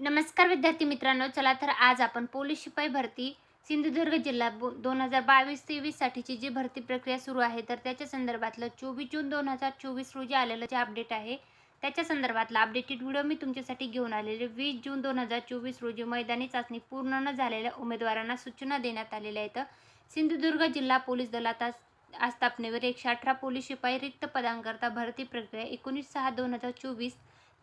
नमस्कार विद्यार्थी मित्रांनो चला तर आज आपण पोलीस शिपाई भरती सिंधुदुर्ग जिल्हा दोन हजार बावीस तेवीससाठीची जी भरती प्रक्रिया सुरू आहे तर त्याच्या संदर्भातलं चोवीस जून दोन हजार चोवीस रोजी आलेलं जे अपडेट आहे त्याच्या संदर्भातला अपडेटेड व्हिडिओ मी तुमच्यासाठी घेऊन आलेले. वीस जून दोन हजार चोवीस रोजी मैदानी चाचणी पूर्ण न झालेल्या उमेदवारांना सूचना देण्यात आलेल्या आहेत. सिंधुदुर्ग जिल्हा पोलीस दलात आस्थापनेवर एकशे अठरा पोलीस शिपाई रिक्त पदांकरता भरती प्रक्रिया एकोणीस सहा दोन हजार चोवीस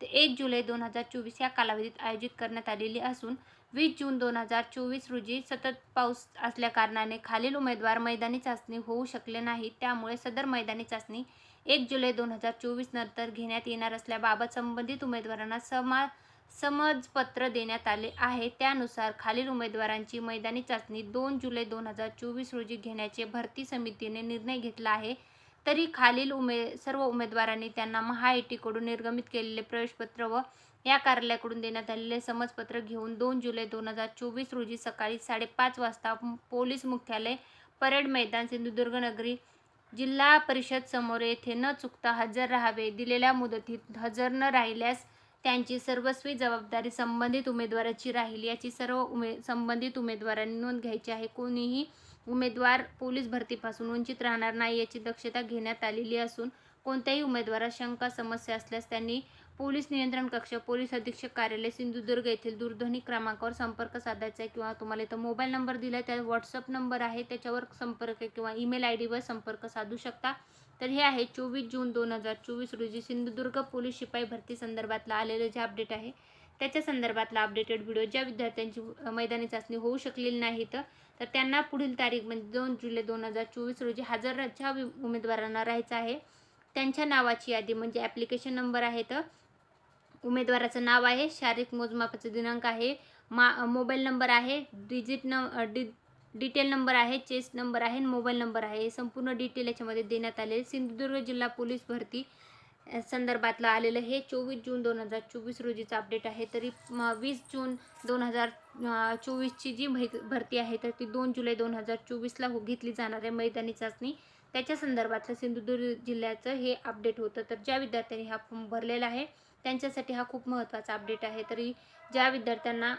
ते एक जुलै दोन हजार चोवीस या कालावधीत आयोजित करण्यात आलेली असून वीस जून दोन हजार चोवीस रोजी सतत पाऊस असल्याकारणाने खालील उमेदवार मैदानी चाचणी होऊ शकले नाही. त्यामुळे सदर मैदानी चाचणी एक जुलै दोन हजार चोवीस नंतर घेण्यात येणार असल्याबाबत संबंधित उमेदवारांना समा समजपत्र देण्यात आले आहे. त्यानुसार खालील उमेदवारांची मैदानी चाचणी दोन जुलै दोन हजार चोवीस रोजी घेण्याचे भरती समितीने निर्णय घेतला आहे. तरी खालील उमे सर्व उमेदवारांनी त्यांना महाआयटीकडून निर्गमित केलेले प्रवेशपत्र व या कार्यालयाकडून देण्यात आलेले समजपत्र घेऊन दोन जुलै दोन हजार चोवीस रोजी सकाळी साडेपाच वाजता पोलीस मुख्यालय परेड मैदान सिंधुदुर्ग नगरी जिल्हा परिषद समोर येथे न चुकता हजर राहावे दिलेल्या मुदतीत हजर न राहिल्यास त्यांची सर्वस्वी जबाबदारी संबंधित उमेदवाराची राहील याची सर्व उमे संबंधित उमेदवारांनी नोंद घ्यायची आहे. कोणीही उमेदवार पोलीस भरतीपासून वंचित राहणार नाही याची दक्षता घेण्यात आलेली असून कोणत्याही उमेदवारास शंका समस्या असल्यास त्यांनी पोलीस नियंत्रण कक्ष पोलीस अधीक्षक कार्यालय सिंधुदुर्ग येथील दूरध्वनी क्रमांकावर संपर्क साधायचा आहे किंवा तुम्हाला इथं मोबाईल नंबर दिला आहे त्या व्हॉट्सअप नंबर आहे त्याच्यावर संपर्क किंवा ईमेल आय डीवर संपर्क साधू शकता. तर हे आहे चोवीस जून दोन हजार चोवीस रोजी सिंधुदुर्ग पोलीस शिपाई भरती संदर्भातलं आलेलं जे अपडेट आहे. त्याच्या संदर्भातला अपडेटेड व्हिडिओ ज्या विद्यार्थ्यांची मैदानी चाचणी होऊ शकलेली नाही तर त्यांना पुढील तारीख म्हणजे दोन जुलै दोन हजार चोवीस रोजी हजरच्या उमेदवारांना राहायचं आहे त्यांच्या नावाची यादी म्हणजे ॲप्लिकेशन नंबर आहे तर उमेदवाराचं नाव आहे शारीरिक मोजमापाचा दिनांक आहे मा मोबाईल नंबर आहे डिजिट न डि डिटेल नंबर आहे चेस्ट नंबर आहे मोबाईल नंबर आहे. संपूर्ण डिटेल याच्यामध्ये देण्यात आले सिंधुदुर्ग जिल्हा पोलीस भरती संदर्भातलं आलेलं हे चोवीस जून दोन हजार चोवीस रोजीचं अपडेट आहे. तरी वीस जून दोन हजार चोवीसची जी भरती आहे तर ती दोन जुलै दोन हजार चोवीसला हो घेतली जाणार आहे मैदानी चाचणी. त्याच्या संदर्भातलं सिंधुदुर्ग जिल्ह्याचं हे अपडेट होतं. तर ज्या विद्यार्थ्यांनी हा फॉर्म भरलेला आहे त्यांच्यासाठी हा खूप महत्त्वाचा अपडेट आहे. तरी ज्या विद्यार्थ्यांना